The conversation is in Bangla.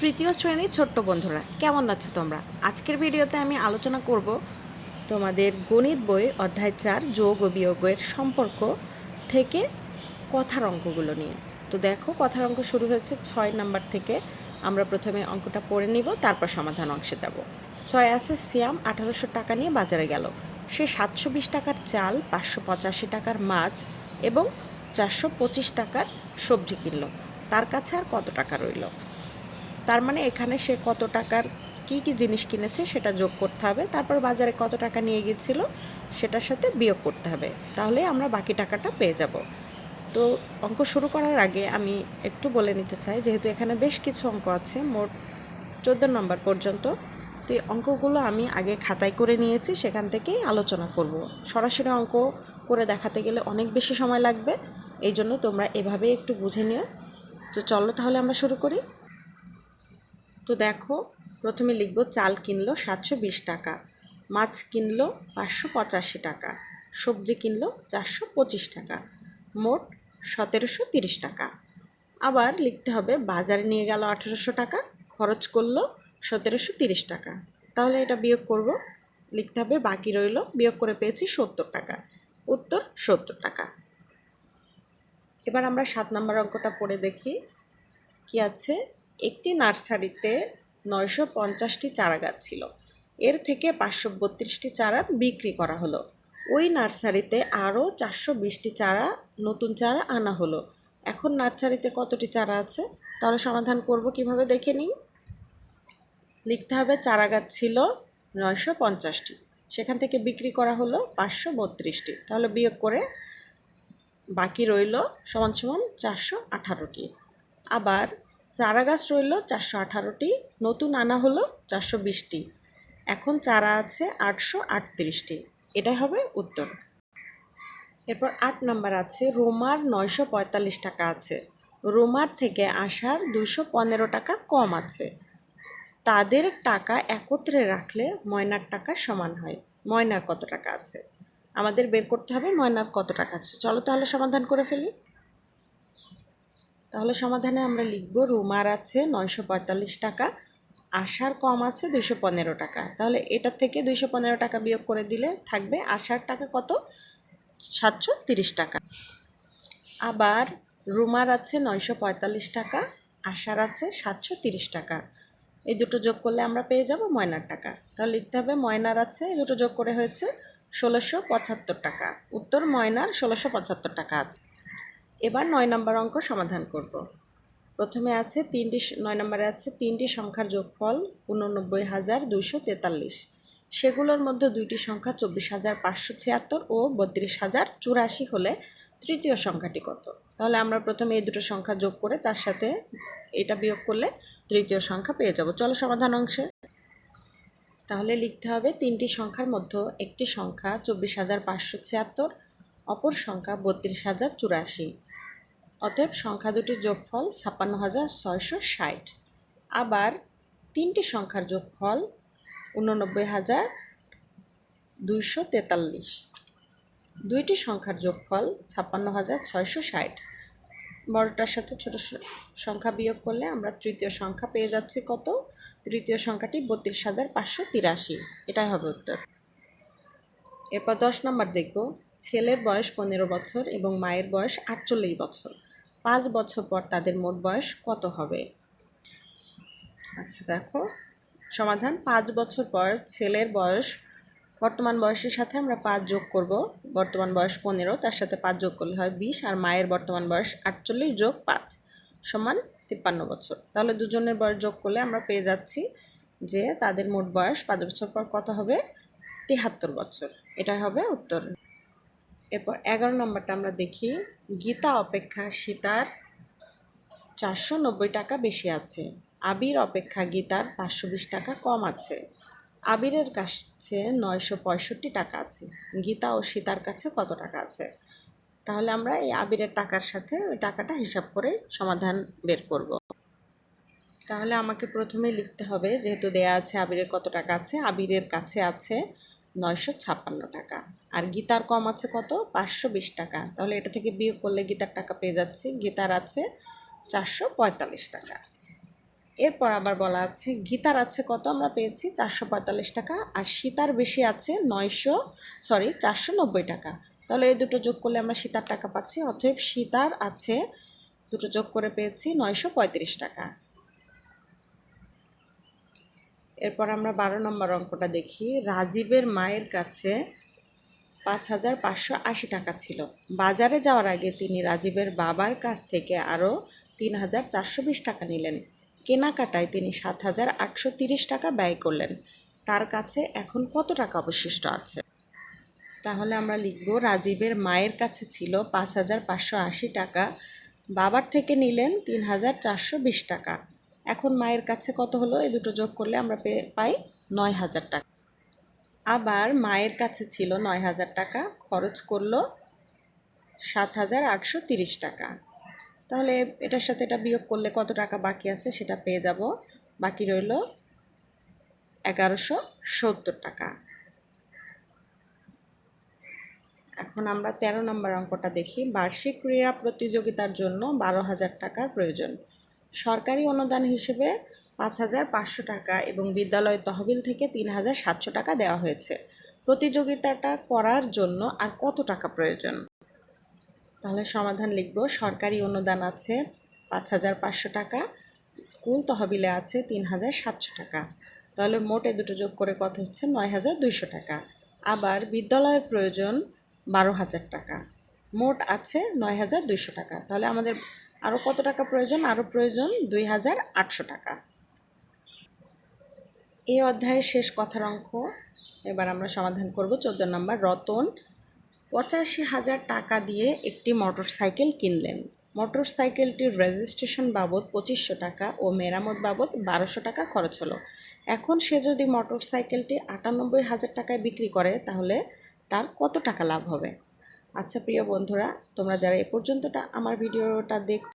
তৃতীয় শ্রেণির ছোট্ট বন্ধুরা, কেমন আছো তোমরা? আজকের ভিডিওতে আমি আলোচনা করব তোমাদের গণিত বই অধ্যায় চার, যোগ ও বিয়োগের সম্পর্ক থেকে কথার অঙ্কগুলো নিয়ে। তো দেখো, কথার অঙ্ক শুরু হয়েছে ছয় নাম্বার থেকে। আমরা প্রথমে অঙ্কটা পড়ে নিব, তারপর সমাধান অংশে যাব। ছয় আছে, সিয়াম আঠারোশো টাকা নিয়ে বাজারে গেল। সে সাতশো বিশ টাকার চাল, পাঁচশো পঁচাশি টাকার মাছ এবং চারশো পঁচিশ টাকার সবজি কিনল। তার কাছে আর কত টাকা রইল? তার মানে এখানে সে কত টাকার কি কি জিনিস কিনেছে সেটা যোগ করতে হবে। তারপর বাজারে কত টাকা নিয়ে গিয়েছিল সেটার সাথে বিয়োগ করতে হবে। তাহলে আমরা বাকি টাকাটা পেয়ে যাব। তো অঙ্ক শুরু করার আগে আমি একটু বলে নিতে চাই, যেহেতু এখানে বেশ কিছু অঙ্ক আছে, মোট চোদ্দ নম্বর পর্যন্ত। তো এই অঙ্কগুলো আমি আগে খাতায় করে নিয়েছি, সেখান থেকেই আলোচনা করব। সরাসরি অঙ্ক করে দেখাতে গেলে অনেক বেশি সময় লাগবে, এই জন্য তোমরা এভাবেই একটু বুঝে নিও। তো চলো তাহলে আমরা শুরু করি। তো দেখো, প্রথমে লিখব, চাল কিনলো সাতশো বিশ টাকা, মাছ কিনলো পাঁচশো পঁচাশি টাকা, সবজি কিনলো চারশো পঁচিশ টাকা, মোট সতেরোশো তিরিশ টাকা। আবার লিখতে হবে, বাজারে নিয়ে গেল আঠেরোশো টাকা, খরচ করল সতেরোশো তিরিশ টাকা। তাহলে এটা বিয়োগ করব, লিখতে হবে, বাকি রইল, বিয়োগ করে পেয়েছি সত্তর টাকা, উত্তর সত্তর টাকা। এবার আমরা সাত নম্বর অঙ্কটা পড়ে দেখি, কি আছে? একটি নার্সারিতে নয়শো পঞ্চাশটি চারা গাছ ছিল। এর থেকে পাঁচশো বত্রিশটি চারা বিক্রি করা হলো। ওই নার্সারিতে আরও চারশো বিশটি চারা, নতুন চারা আনা হলো। এখন নার্সারিতে কতটি চারা আছে? তাহলে সমাধান করব কীভাবে দেখে নিই। লিখতে হবে চারা গাছ ছিল নয়শো পঞ্চাশটি। সেখান থেকে বিক্রি করা হলো পাঁচশো বত্রিশটি। তাহলে বিয়োগ করে বাকি রইল সমান সমান চারশো আঠারোটি। আবার চারা গাছ রইল চারশো আঠারোটি, নতুন আনা হলো চারশো বিশটি। এখন চারা আছে আটশো আটত্রিশটি। এটাই হবে উত্তর। এরপর আট নাম্বার আছে, রোমার নয়শো পঁয়তাল্লিশ টাকা আছে। রোমার থেকে আসার দুশো পনেরো টাকা কম আছে। তাদের টাকা একত্রে রাখলে ময়নার টাকা সমান হয়। ময়নার কত টাকা আছে? আমাদের বের করতে হবে ময়নার কত টাকা আছে। চলো তাহলে সমাধান করে ফেলি। তাহলে সমাধানে আমরা লিখব রুমার আছে নয়শো পঁয়তাল্লিশ টাকা, আশার কম আছে দুশো পনেরো টাকা। তাহলে এটা থেকে দুশো পনেরো টাকা বিয়োগ করে দিলে থাকবে আশার টাকা কত? সাতশো তিরিশ টাকা। আবার রুমার আছে নয়শো পঁয়তাল্লিশ টাকা, আশার আছে সাতশো তিরিশ টাকা। এই দুটো যোগ করলে আমরা পেয়ে যাব ময়নার টাকা। তাহলে লিখতে হবে ময়নার আছে, এই দুটো যোগ করে হয়েছে ষোলোশো পঁচাত্তর টাকা। উত্তর ময়নার ষোলোশো পঁচাত্তর টাকা আছে। এবার নয় নম্বর অঙ্ক সমাধান করব। প্রথমে আছে তিনটি নয় নম্বরে আছে তিনটি সংখ্যার যোগফল উননব্বই হাজার দুইশো তেতাল্লিশ। সেগুলোর মধ্যে দুইটি সংখ্যা চব্বিশ হাজার পাঁচশো ছিয়াত্তর ও বত্রিশ হাজার চুরাশি হলে তৃতীয় সংখ্যাটি কত? তাহলে আমরা প্রথমে এই দুটো সংখ্যা যোগ করে তার সাথে এটা বিয়োগ করলে তৃতীয় সংখ্যা পেয়ে যাব। চলো সমাধান অংশে। তাহলে লিখতে হবে তিনটি সংখ্যার মধ্যে একটি সংখ্যা চব্বিশ হাজার পাঁচশো ছিয়াত্তর অপর সংখ্যা বত্রিশ হাজার চুরাশি। অতএব সংখ্যা দুটির যোগফল ছাপ্পান্ন হাজার ছয়শো ষাট। আবার তিনটি সংখ্যার যোগফল উননব্বই হাজার দুইশো তেতাল্লিশ। দুইটি সংখ্যার যোগফল ছাপ্পান্ন হাজার ছয়শো ষাট। বড়টার সাথে ছোট সংখ্যা বিয়োগ করলে আমরা তৃতীয় সংখ্যা পেয়ে যাচ্ছি কত? তৃতীয় সংখ্যাটি বত্রিশ হাজার পাঁচশো তিরাশি। এটাই হবে উত্তর। এরপর দশ নম্বর দেখব। ছেলের বয়স পনেরো বছর এবং মায়ের বয়স আটচল্লিশ বছর। পাঁচ বছর পর তাদের মোট বয়স কত হবে? আচ্ছা দেখো। সমাধান, পাঁচ বছর পর ছেলের বয়স, বর্তমান বয়সের সাথে আমরা পাঁচ যোগ করব। বর্তমান বয়স পনেরো, তার সাথে পাঁচ যোগ করলে হয় বিশ, আর মায়ের বর্তমান বয়স আটচল্লিশ যোগ পাঁচ সমান তিপ্পান্ন বছর। তাহলে দুজনের বয়স যোগ করলে আমরা পেয়ে যাচ্ছি যে তাদের মোট বয়স পাঁচ বছর পর কত হবে? তিহাত্তর বছর। এটাই হবে উত্তর। এরপর এগারো নম্বরটা আমরা দেখি। গীতা অপেক্ষা সীতার চারশো নব্বই টাকা বেশি আছে। আবির অপেক্ষা গীতার পাঁচশো বিশ টাকা কম আছে। আবিরের কাছে নয়শো পঁয়ষট্টি টাকা আছে। গীতা ও সীতার কাছে কত টাকা আছে? তাহলে আমরা এই আবিরের টাকার সাথে ওই টাকাটা হিসাব করে সমাধান বের করব। তাহলে আমাকে প্রথমে লিখতে হবে, যেহেতু দেয়া আছে আবিরের কত টাকা আছে, আবিরের কাছে আছে নয়শো ছাপ্পান্ন টাকা। আর গীতার কম আছে কত? পাঁচশো বিশ টাকা। তাহলে এটা থেকে বিয়োগ করলে গীতার টাকা পেয়ে যাচ্ছি। গীতার আছে চারশো পঁয়তাল্লিশ টাকা। এরপর আবার বলা আছে, গীতার আছে কত? আমরা পেয়েছি চারশো পঁয়তাল্লিশ টাকা। আর সীতার বেশি আছে নয়শো, সরি, চারশো নব্বই টাকা। তাহলে এই দুটো যোগ করলে আমরা সীতার টাকা পাচ্ছি। অতএব সীতার আছে, দুটো যোগ করে পেয়েছি নয়শো পঁয়ত্রিশ টাকা। এরপর আমরা বারো নম্বর অঙ্কটা দেখি। রাজীবের মায়ের কাছে পাঁচ হাজার পাঁচশো আশি টাকা ছিল। বাজারে যাওয়ার আগে তিনি রাজীবের বাবার কাছ থেকে আরও তিন হাজার চারশো বিশ টাকা নিলেন। কেনাকাটায় তিনি সাত হাজার আটশো তিরিশ টাকা ব্যয় করলেন। তার কাছে এখন কত টাকা অবশিষ্ট আছে? তাহলে আমরা লিখব, রাজীবের মায়ের কাছে ছিল পাঁচ হাজার পাঁচশো আশি টাকা, বাবার থেকে নিলেন তিন হাজার চারশো বিশ টাকা। এখন মায়ের কাছে কত হলো? এই দুটো যোগ করলে আমরা পাই নয় হাজার টাকা। আবার মায়ের কাছে ছিল নয় হাজার টাকা, খরচ করল সাত হাজার আটশো তিরিশ টাকা। তাহলে এটার সাথে এটা বিয়োগ করলে কত টাকা বাকি আছে সেটা পেয়ে যাব। বাকি রইল এগারোশো সত্তর টাকা। এখন আমরা তেরো নম্বর অঙ্কটা দেখি। বার্ষিক ক্রীড়া প্রতিযোগিতার জন্য বারো হাজার টাকার প্রয়োজন। সরকারি অনুদান হিসেবে পাঁচ হাজার পাঁচশো টাকা এবং বিদ্যালয় তহবিল থেকে তিন হাজার সাতশো টাকা দেওয়া হয়েছে। প্রতিযোগিতাটা করার জন্য আর কত টাকা প্রয়োজন? তাহলে সমাধান লিখব। সরকারি অনুদান আছে পাঁচ হাজার পাঁচশো টাকা, স্কুল তহবিলে আছে তিন হাজার সাতশো টাকা। তাহলে মোটে দুটো যোগ করে কত হচ্ছে? নয় হাজার দুইশো টাকা। আবার বিদ্যালয়ের প্রয়োজন বারো হাজার টাকা। মোট আছে নয় হাজার দুইশো টাকা। তাহলে আমাদের আরও কত টাকা প্রয়োজন? আরও প্রয়োজন দুই হাজার আটশো টাকা। এই অধ্যায়ের শেষ কথার অঙ্ক। এবার আমরা সমাধান করব। চোদ্দ নম্বর, রতন পঁচাশি হাজার টাকা দিয়ে একটি মোটর সাইকেল কিনলেন। মোটর সাইকেলটির রেজিস্ট্রেশন বাবদ পঁচিশশো টাকা ও মেরামত বাবদ বারোশো টাকা খরচ হলো। এখন সে যদি মোটর সাইকেলটি আটানব্বই হাজার টাকায় বিক্রি করে, তাহলে তার কত টাকা লাভ হবে? আচ্ছা প্রিয় বন্ধুরা, তোমরা যারা এ পর্যন্তটা আমার ভিডিওটা দেখ